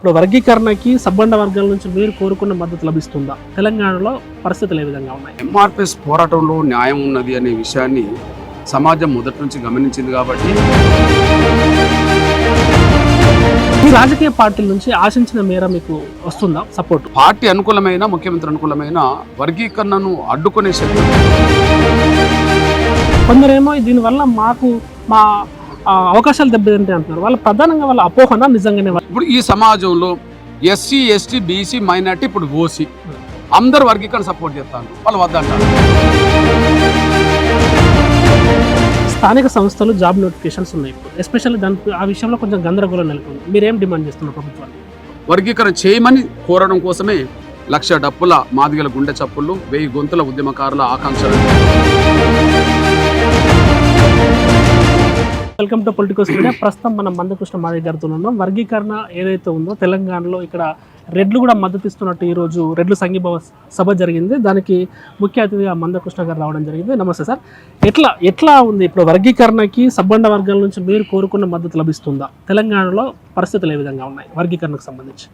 ఇప్పుడు వర్గీకరణకి సబ్బండ వర్గాల నుంచి మీరు కోరుకున్న మద్దతు లభిస్తుందా? తెలంగాణలో పరిస్థితులు ఏ విధంగా ఉన్నాయి? ఎంఆర్పిఎస్ పోరాటంలో న్యాయం ఉన్నది అనే విషయాన్ని సమాజం మొదటి నుంచి గమనించింది కాబట్టి. ఈ రాజకీయ పార్టీల నుంచి ఆశించిన మేర మీకు వస్తుందా సపోర్ట్? పార్టీ అనుకూలమైన ముఖ్యమంత్రి అనుకూలమైన వర్గీకరణను అడ్డుకునే శక్తి. కొందరేమో దీనివల్ల మాకు మా అవకాశాలు దెబ్బతింటాయి అంటున్నారు. వాళ్ళ ప్రధానంగా వాళ్ళ అపోహన నిజంగానే వాళ్ళ- ఇప్పుడు ఈ సమాజంలో ఎస్సీ ఎస్టీ బీసీ మైనార్టీ ఇప్పుడు ఓసీ. అందరు వర్గీకరణ సపోర్ట్ చేస్తాను వాళ్ళు వద్దంటారు. స్థానిక సంస్థలు జాబ్ నోటిఫికేషన్స్ ఉన్నాయి ఇప్పుడు. ఎస్పెషల్లీ దాని ఆ విషయంలో కొంచెం గందరగోళం నెలకొంది. మీరేం డిమాండ్ చేస్తున్నారు ప్రభుత్వాన్ని వర్గీకరణ చేయమని కోరడం కోసమే లక్ష డప్పుల మాదిగల గుండె చప్పుళ్ళు వెయ్యి గొంతుల ఉద్యమకారుల ఆకాంక్షలు. Welcome to politicals media. ప్రస్తుతం మనం మందకృష్ణ మాదిగ గారితో ఉన్నాం. వర్గీకరణ ఏదైతే ఉందో తెలంగాణలో ఇక్కడ రెడ్లు కూడా మద్దతు ఇస్తున్నట్టు ఈరోజు రెడ్లు సంఘీభావ సభ జరిగింది. దానికి ముఖ్య అతిథిగా మందకృష్ణ గారు రావడం జరిగింది. నమస్తే సార్. ఎట్లా ఎట్లా ఉంది ఇప్పుడు వర్గీకరణకి సబ్బండ వర్గాల నుంచి మీరు కోరుకున్న మద్దతు లభిస్తుందా? తెలంగాణలో పరిస్థితులు ఏ విధంగా ఉన్నాయి వర్గీకరణకు సంబంధించి?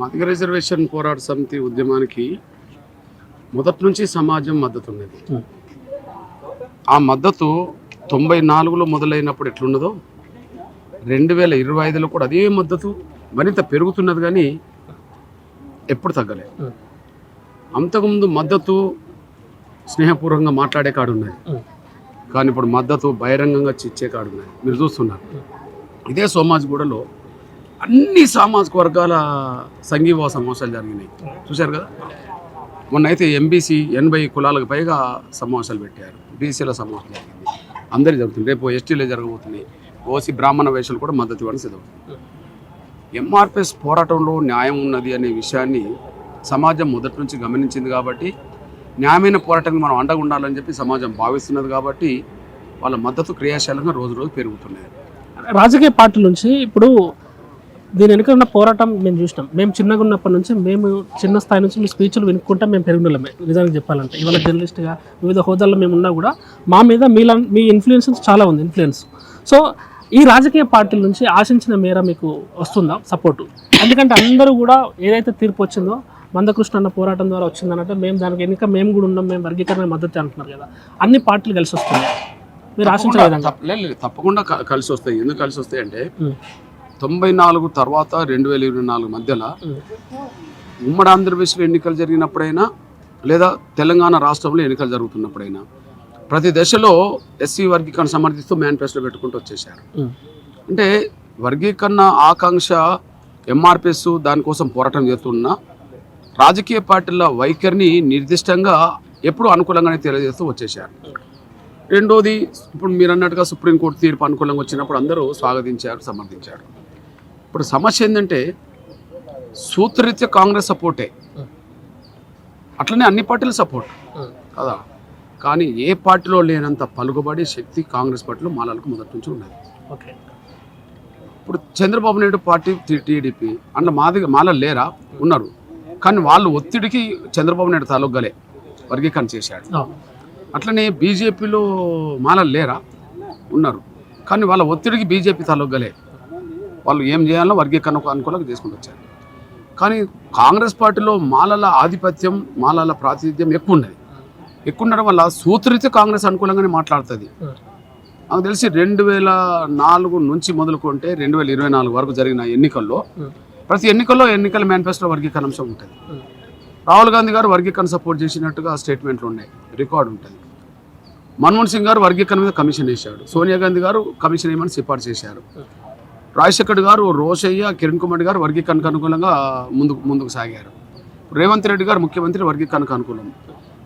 మాదిగ రిజర్వేషన్ పోరాట సమితి ఉద్యమానికి మొదటి నుంచి సమాజం మద్దతు ఉన్నది. ఆ మద్దతు తొంభై నాలుగులో మొదలైనప్పుడు ఎట్లున్నదో రెండు వేల ఇరవై ఐదులో కూడా అదే మద్దతు మరింత పెరుగుతున్నది కానీ ఎప్పుడు తగ్గలేదు అంతకుముందు మద్దతు స్నేహపూర్వకంగా మాట్లాడే కాడు కానీ ఇప్పుడు మద్దతు బహిరంగంగా చిచ్చే కాడు మీరు చూస్తున్నారు. ఇదే సోమాజిగూడలో అన్ని సామాజిక వర్గాల సంఘీభావ సమావేశాలు జరిగినాయి. చూశారు కదా? మొన్న అయితే ఎంబీసీ ఎనభై కులాలకు పైగా సమావేశాలు పెట్టారు. బీసీల సమావేశం జరిగింది. అందరికీ జరుగుతుంది. రేపు ఎస్టీలే జరగబోతుంది. ఓసీ బ్రాహ్మణ వేషాలు కూడా మద్దతు ఇవ్వడం సిద్ధమవుతుంది. ఎంఆర్పిఎస్ పోరాటంలో న్యాయం ఉన్నది అనే విషయాన్ని సమాజం మొదటి నుంచి గమనించింది కాబట్టి న్యాయమైన పోరాటానికి మనం అండగా ఉండాలని చెప్పి సమాజం భావిస్తున్నది కాబట్టి వాళ్ళ మద్దతు క్రియాశీలంగా రోజు రోజు పెరుగుతున్నాయి. రాజకీయ పార్టీల నుంచి ఇప్పుడు దీని వెనుక ఉన్న పోరాటం మేము చూసినాం. మేము చిన్నగా ఉన్నప్పటి నుంచి మేము చిన్న స్థాయి నుంచి మీ స్పీచ్లు వినుకుంటా మేము పెరుగుదలమే నిజానికి చెప్పాలంటే. ఇవాళ జర్నలిస్ట్గా వివిధ హోదాల్లో మేము ఉన్నా కూడా మా మీద మీలా మీ ఇన్ఫ్లుయెన్స్ చాలా ఉంది ఇన్ఫ్లుయెన్స్. సో ఈ రాజకీయ పార్టీల నుంచి ఆశించిన మేర మీకు వస్తుందా సపోర్టు? ఎందుకంటే అందరూ కూడా ఏదైతే తీర్పు వచ్చిందో మందకృష్ణ అన్న పోరాటం ద్వారా వచ్చిందనంటే మేము దానికి వెనుక మేము కూడా ఉన్నాం మేము వర్గీకరణ మద్దతు అంటున్నారు కదా. అన్ని పార్టీలు కలిసి వస్తున్నాయి. మీరు ఆశించిన విధంగా? తప్ప- లేదు, లేదు, తప్పకుండా కలిసి వస్తాయి. ఎందుకు కలిసి వస్తాయి అంటే. తొంభై నాలుగు తర్వాత రెండు వేల ఇరవై నాలుగు మధ్యలో. ఉమ్మడి ఆంధ్రప్రదేశ్లో ఎన్నికలు జరిగినప్పుడైనా లేదా తెలంగాణ రాష్ట్రంలో ఎన్నికలు జరుగుతున్నప్పుడైనా ప్రతి దశలో ఎస్సీ వర్గీకరణ సమర్థిస్తూ మేనిఫెస్టో పెట్టుకుంటూ వచ్చేసారు. అంటే వర్గీకరణ ఆకాంక్ష ఎంఆర్పిఎస్ దానికోసం పోరాటం చేస్తున్న రాజకీయ పార్టీల వైఖరిని నిర్దిష్టంగా ఎప్పుడు అనుకూలంగానే తెలియజేస్తూ వచ్చేసారు రెండోది ఇప్పుడు మీరు అన్నట్టుగా సుప్రీంకోర్టు తీర్పు అనుకూలంగా వచ్చినప్పుడు అందరూ స్వాగతించారు సమర్థించారు ఇప్పుడు సమస్య ఏంటంటే సూత్రరీత్యా కాంగ్రెస్ సపోర్టే. అట్లనే అన్ని పార్టీలు సపోర్ట్. కదా? కానీ ఏ పార్టీలో లేనంత పలుకుబడి శక్తి కాంగ్రెస్ పార్టీలో మాలలకు మొదటి నుంచి ఉన్నది. ఓకే. ఇప్పుడు చంద్రబాబు నాయుడు పార్టీ టీడీపీ అందులో మాది మాల లేరా? ఉన్నారు. కానీ వాళ్ళు ఒత్తిడికి చంద్రబాబు నాయుడు తాలూగలే వర్గీకరణ చేశాడు. అట్లనే బీజేపీలో మాలలు లేరా? ఉన్నారు. కానీ వాళ్ళ ఒత్తిడికి బీజేపీ తాలూగలే వాళ్ళు ఏం చేయాలో వర్గీకరణకు అనుకూలంగా చేసుకుంటూ వచ్చారు. కానీ కాంగ్రెస్ పార్టీలో మాలల ఆధిపత్యం మాలల ప్రాతినిధ్యం ఎక్కువ ఉన్నది ఎక్కువ ఉండడం వల్ల సూత్రితే కాంగ్రెస్ అనుకూలంగానే మాట్లాడుతుంది. నాకు తెలిసి రెండు వేల నాలుగు నుంచి మొదలుకుంటే రెండు వేల ఇరవై నాలుగు వరకు జరిగిన ఎన్నికల్లో ప్రతి ఎన్నికల్లో ఎన్నికల మేనిఫెస్టో వర్గీకరణ అంశం ఉంటుంది. రాహుల్ గాంధీ గారు వర్గీకరణ సపోర్ట్ చేసినట్టుగా స్టేట్మెంట్లు ఉన్నాయి. రికార్డు ఉంటుంది. మన్మోహన్ సింగ్ గారు వర్గీకరణ మీద కమిషన్ వేశాడు. సోనియా గాంధీ గారు కమిషన్ వేయమని సిఫార్సు చేశారు. రాజశేఖర్ గారు రోషయ్య కిరణ్ కుమార్ గారు వర్గీకరణకు అనుకూలంగా ముందుకు ముందుకు సాగారు. రేవంత్ రెడ్డి గారు ముఖ్యమంత్రి వర్గీకరణకు అనుకూలం.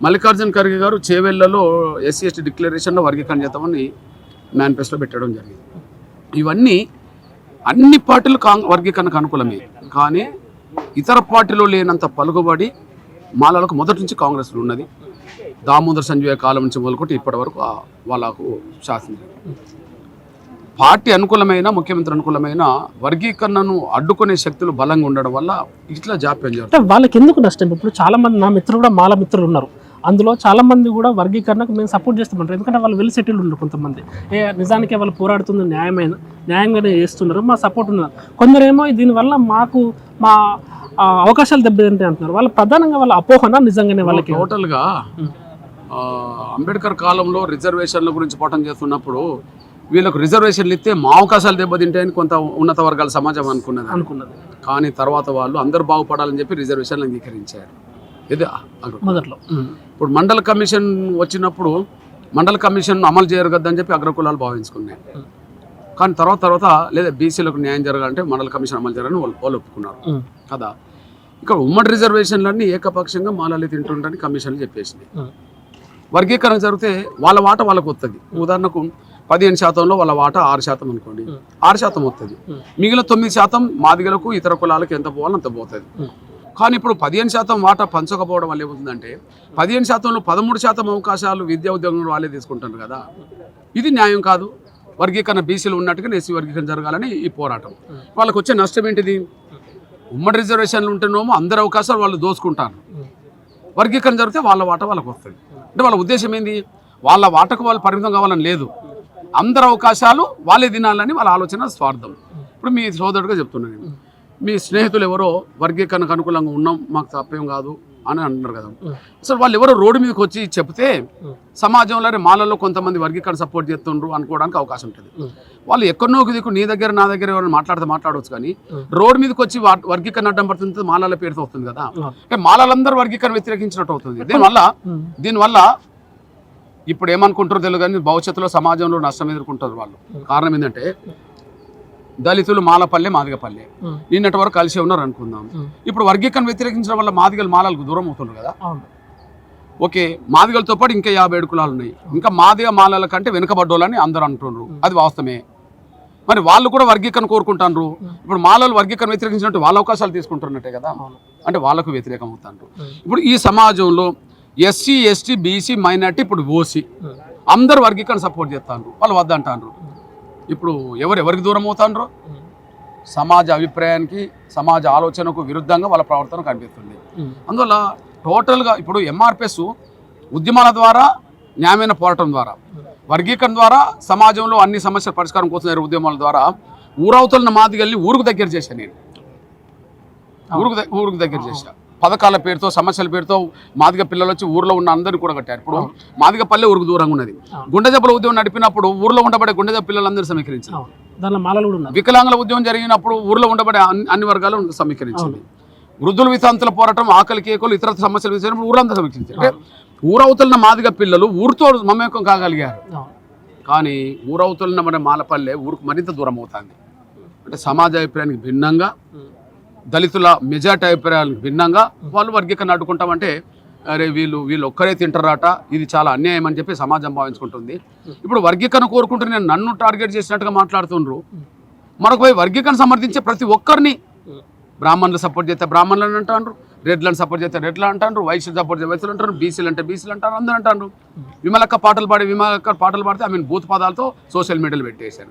మల్లికార్జున ఖర్గే గారు చేవెళ్ళలో ఎస్సీ ఎస్టీ డిక్లరేషన్లో వర్గీకరణ చేద్దామని మేనిఫెస్టో పెట్టడం జరిగింది. ఇవన్నీ అన్ని పార్టీలు కాంగ్ వర్గీకరణకు అనుకూలమే. కానీ ఇతర పార్టీలో లేనంత పలుకుబడి మాలలకు మొదటి నుంచి కాంగ్రెస్లో ఉన్నది. దామోదర్ సంజయ్ కాలం నుంచి మొదలుకుంటే ఇప్పటి వరకు వాళ్ళకు శాసనం పార్టీ అనుకూలమైన ముఖ్యమంత్రి అనుకూలమైన వర్గీకరణను అడ్డుకునే శక్తులు బలంగా ఉండడం వల్ల ఇట్లా జాప్యం జరుగుతుంది. అంటే వాళ్ళకి ఎందుకు నష్టం? ఇప్పుడు చాలా మంది నా మిత్రులు కూడా మాల మిత్రులు ఉన్నారు. అందులో చాలా మంది కూడా వర్గీకరణకు మేము సపోర్ట్ చేస్తామంటారు ఎందుకంటే వాళ్ళు వెల్ సెటిల్డ్ ఉన్నారు కొంతమంది. ఏ నిజానికి వాళ్ళు పోరాడుతుంది న్యాయమైన న్యాయంగానే చేస్తున్నారు మా సపోర్ట్ ఉన్నారు కొందరేమో దీనివల్ల మాకు మా అవకాశాలు దెబ్బతింటాయి అంటున్నారు. వాళ్ళు ప్రధానంగా వాళ్ళ అపోహన నిజంగానే వాళ్ళకి. టోటల్గా ఆ, అంబేద్కర్ కాలంలో రిజర్వేషన్ల గురించి పోవటం చేస్తున్నప్పుడు వీళ్ళకు రిజర్వేషన్లు ఇస్తే మా అవకాశాలు దెబ్బతింటాయని కొంత ఉన్నత వర్గాల సమాజం అనుకున్నది. అనుకున్నది. కానీ తర్వాత వాళ్ళు అందరూ బాగుపడాలని చెప్పి రిజర్వేషన్లు అంగీకరించారు. ఇది మొదట్లో. ఇప్పుడు మండల కమిషన్ వచ్చినప్పుడు మండల కమిషన్ అమలు చేయరు కదని చెప్పి అగ్రకులాలు భావించుకున్నాయి. కానీ తర్వాత తర్వాత లేదా బీసీలకు న్యాయం జరగాలంటే మండల కమిషన్ అమలు చేయాలని వాళ్ళు వాళ్ళు ఒప్పుకున్నారు. కదా? ఇక్కడ ఉమ్మడి రిజర్వేషన్లన్నీ ఏకపక్షంగా మాలాలి తింటుండని కమిషన్లు చెప్పేసినాయి. ఉం. వర్గీకరణ జరిగితే వాళ్ళ వాట వాళ్ళకు వస్తుంది ఉదాహరణకు పదిహేను శాతంలో వాళ్ళ వాట ఆరు శాతం అనుకోండి. ఆరు శాతం వస్తుంది. మిగిలిన తొమ్మిది శాతం మాదిగలకు ఇతర కులాలకు ఎంత పోవాలో అంత పోతుంది. కానీ ఇప్పుడు పదిహేను శాతం వాటా పంచకపోవడం వల్ల ఏమవుతుందంటే పదిహేను శాతంలో పదమూడు శాతం అవకాశాలు విద్యా ఉద్యోగంలో వాళ్ళే తీసుకుంటారు కదా. ఇది న్యాయం కాదు. వర్గీకరణ బీసీలు ఉన్నట్టుగా ఎస్సీ వర్గీకరణ జరగాలని ఈ పోరాటం. వాళ్ళకి వచ్చే నష్టం ఏంటిది? ఉమ్మడి రిజర్వేషన్లు ఉంటేనేమో అందరి అవకాశాలు వాళ్ళు దోచుకుంటారు. వర్గీకరణ జరిగితే వాళ్ళ వాట వాళ్ళకు వస్తుంది. అంటే వాళ్ళ ఉద్దేశం ఏంది? వాళ్ళ వాటకు వాళ్ళు పరిమితం కావాలని లేదు. అందరి అవకాశాలు వాళ్ళే తినాలని వాళ్ళ ఆలోచన స్వార్థం. ఇప్పుడు మీ సోదరుడిగా చెప్తున్నాను మీ స్నేహితులు ఎవరో వర్గీకరణకు అనుకూలంగా ఉన్నాం మాకు తప్పేం కాదు. అని అంటున్నారు కదా. అసలు వాళ్ళు ఎవరో రోడ్డు మీదకి వచ్చి చెప్తే. సమాజంలో మాలలో కొంతమంది వర్గీకరణ సపోర్ట్ చేస్తుండ్రు అనుకోవడానికి అవకాశం ఉంటుంది. వాళ్ళు ఎక్కడనో దిక్కు నీ దగ్గర నా దగ్గర ఎవరైనా మాట్లాడితే మాట్లాడవచ్చు కానీ. రోడ్డు మీదకి వచ్చి వర్గీకరణ అడ్డం పడుతుంది మాలాల పేరుతో వస్తుంది కదా. అంటే మాలాలందరూ వర్గీకరణ వ్యతిరేకించినట్టు అవుతుంది దీనివల్ల. దీనివల్ల ఇప్పుడు ఏమనుకుంటారో తెలియదు కానీ భవిష్యత్తులో సమాజంలో నష్టం ఎదుర్కొంటారు వాళ్ళు కారణం ఏంటంటే దళితులు మాలపల్లె మాదిగపల్లె. నిన్నటి వరకు కలిసి ఉన్నారు అనుకుందాం. ఇప్పుడు వర్గీకరణ వ్యతిరేకించడం వల్ల మాదిగలు మాలలకు దూరం అవుతున్నారు కదా? ఓకే మాదిగలతో పాటు ఇంకా యాభై ఏడు కులాలు ఉన్నాయి. ఇంకా మాదిగ మాలల కంటే వెనుకబడ్డోళ్ళని అందరూ అంటున్నారు అది వాస్తవమే. మరి వాళ్ళు కూడా వర్గీకరణ కోరుకుంటారు ఇప్పుడు మాలలు వర్గీకరణ వ్యతిరేకించినట్టు వాళ్ళ అవకాశాలు తీసుకుంటున్నట్టే కదా? అంటే వాళ్ళకు వ్యతిరేకం అవుతారు. ఇప్పుడు ఈ సమాజంలో ఎస్సీ ఎస్టీ బీసీ మైనార్టీ ఇప్పుడు ఓసీ. అందరు వర్గీకరణ సపోర్ట్ చేస్తాను వాళ్ళు వద్దంటారు ఇప్పుడు ఎవరు ఎవరికి దూరం అవుతాండ్రు. సమాజ అభిప్రాయానికి సమాజ ఆలోచనకు విరుద్ధంగా వాళ్ళ ప్రవర్తన కనిపిస్తుంది. అందువల్ల టోటల్గా ఇప్పుడు ఎంఆర్పిఎస్ ఉద్యమాల ద్వారా న్యాయమైన పోరాటం ద్వారా వర్గీకరణ ద్వారా సమాజంలో అన్ని సమస్యల పరిష్కారం కోసం ఉద్యమాల ద్వారా ఊరవుతున్న మాదిగల్ని ఊరుకు దగ్గర చేశాను నేను ఊరుకు ఊరుకు దగ్గర చేశా పథకాల పేరుతో సమస్యల పేరుతో మాదిగ పిల్లలు వచ్చి ఊర్లో ఉన్న అందరిని కూడా కట్టారు ఇప్పుడు మాదిగ పల్లె ఊరుకు దూరంగా ఉన్నది. అవును. గుండె జబ్బుల ఉద్యమం నడిపినప్పుడు ఊర్లో ఉండబడే గుండె జబ్బు పిల్లలందరూ సమీకరించారు. అవును. దానిలో మాలలు కూడా ఉన్నారు వికలాంగుల ఉద్యమం జరిగినప్పుడు ఊర్లో ఉండబడే అన్ని- వర్గాలు సమీకరించింది. వృద్ధుల వితాంతుల పోరాటం ఆకలి కేకలు ఇతర సమస్యలు విషయంలో ఊరంతా సమీకరించారు. అంటే ఊరవుతున్న మాదిగ పిల్లలు ఊరితో మమేకం కాగలిగారు. కానీ ఊరవుతున్న మన మాలపల్లె ఊరికి మరింత దూరం అవుతుంది. అంటే సమాజ అభిప్రాయానికి భిన్నంగా. దళితుల మెజార్టీ అభిప్రాయాలకు భిన్నంగా వాళ్ళు వర్గీకరణ అడ్డుకుంటామంటే అరే వీళ్ళు వీళ్ళు ఒక్కరే తింటారట ఇది చాలా అన్యాయం అని చెప్పి సమాజం భావించుకుంటుంది. ఇప్పుడు వర్గీకరణ కోరుకుంటూ నేను నన్ను టార్గెట్ చేసినట్టుగా మాట్లాడుతుండ్రు. మరొక వర్గీకరణ సమర్థించే ప్రతి ఒక్కరిని బ్రాహ్మణులు సపోర్ట్ చేస్తే బ్రాహ్మణులను అంటారు రెడ్లను సపోర్ట్ చేస్తే రెడ్లు అంటారు వైశ్యులు సపోర్ట్ చేస్తే వైశ్యులు అంటారు బీసీలు అంటే బీసీలు అంటారు అందరూ అంటారు విమలక్క పాటలు పాడి విమలక్క పాటలు పాడితే ఐ మీన్ బూత్ పదాలతో సోషల్ మీడియాలో పెట్టేశారు.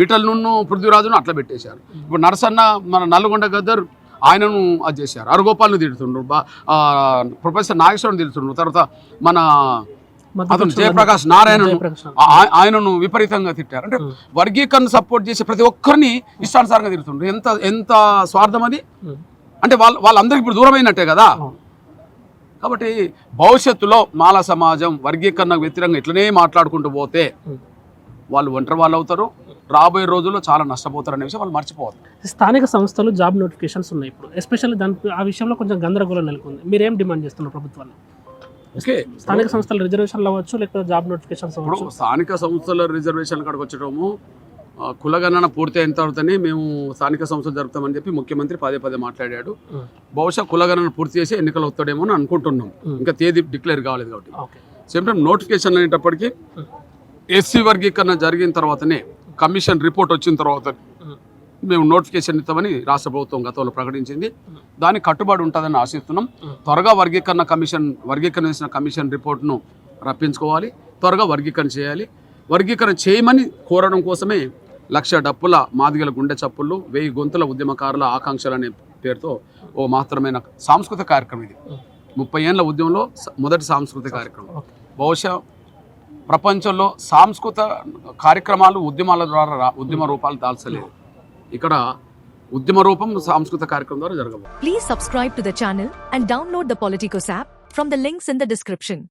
విఠల్ నున్ను పృథ్వీరాజును అట్లా పెట్టేశారు. ఇప్పుడు నరసన్న మన నల్గొండ గద్దర్ ఆయనను అది చేశారు. అరగోపాల్ని తిడుతుండ్రు ప్రొఫెసర్ నాగేశ్వరం తిడుతుండ్రు తర్వాత మన అతను జయప్రకాష్ నారాయణ. జయప్రకాష్ ఆయనను విపరీతంగా తిట్టారు. అంటే. వర్గీకరణ సపోర్ట్ చేసే ప్రతి ఒక్కరిని ఇష్టానుసారంగా తిడుతుండ్రు. ఎంత ఎంత స్వార్థం అది. అంటే వాళ్ళ వాళ్ళందరికీ ఇప్పుడు దూరమైనట్టే కదా? కాబట్టి భవిష్యత్తులో మాల సమాజం వర్గీకరణకు వ్యతిరేకంగా ఇట్లనే మాట్లాడుకుంటూ పోతే. వాళ్ళు ఒంటరి వాళ్ళు అవుతారు. రాబోయే రోజుల్లో చాలా నష్టపోతారు అనే విషయం వాళ్ళు మర్చిపోవాలి స్థానిక సంస్థలు జాబ్ నోటిఫికేషన్స్ ఉన్నాయి ఇప్పుడు. ఎస్పెషల్లీ దాని ఆ విషయంలో కొంచెం గందరగోళం నెలకొంది. మీరేం డిమాండ్ చేస్తున్నారు ప్రభుత్వాన్ని? ఓకే. స్థానిక సంస్థల రిజర్వేషన్లు అవ్వచ్చు లేకపోతే జాబ్ నోటిఫికేషన్స్ స్థానిక సంస్థల రిజర్వేషన్ కాడికి వచ్చటము కులగణన పూర్తి అయిన తర్వాతనే మేము స్థానిక సంస్థలు జరుపుతామని చెప్పి ముఖ్యమంత్రి పదే పదే మాట్లాడాడు. బహుశా కులగణన పూర్తి చేసి ఎన్నికలు వస్తాడేమో అని అనుకుంటున్నాం. ఇంకా తేదీ డిక్లేర్ కాలేదు కాబట్టి సేమ్ టైం నోటిఫికేషన్ అనేటప్పటికీ. ఎస్సీ వర్గీకరణ జరిగిన తర్వాతనే కమిషన్ రిపోర్ట్ వచ్చిన తర్వాత. మేము నోటిఫికేషన్ ఇస్తామని రాష్ట్ర ప్రభుత్వం గతంలో ప్రకటించింది. దానికి కట్టుబడి ఉంటుందని ఆశిస్తున్నాం. త్వరగా వర్గీకరణ కమిషన్ వర్గీకరణ చేసిన కమిషన్ రిపోర్ట్ను రప్పించుకోవాలి త్వరగా వర్గీకరణ చేయాలి వర్గీకరణ చేయమని కోరడం కోసమే లక్ష డప్పుల మాదిగల గుండె చప్పుళ్ళు వెయ్యి గొంతుల ఉద్యమకారుల ఆకాంక్షలు అనే పేరుతో ఓ మాత్రమైన సాంస్కృతిక కార్యక్రమం ఇది. ముప్పై ఏళ్ళ ఉద్యమంలో మొదటి సాంస్కృతిక కార్యక్రమం. బహుశా ప్రపంచంలో సాంస్కృత కార్యక్రమాలు ఉద్యమాల ద్వారా ఉద్యమ రూపాలు దాల్చలేదు. ఇక్కడ ఉద్యమ రూపం సాంస్కృతిక కార్యక్రమం ద్వారా జరగబోతుంది. Please subscribe to the channel and download the Politicos app from the links in the description.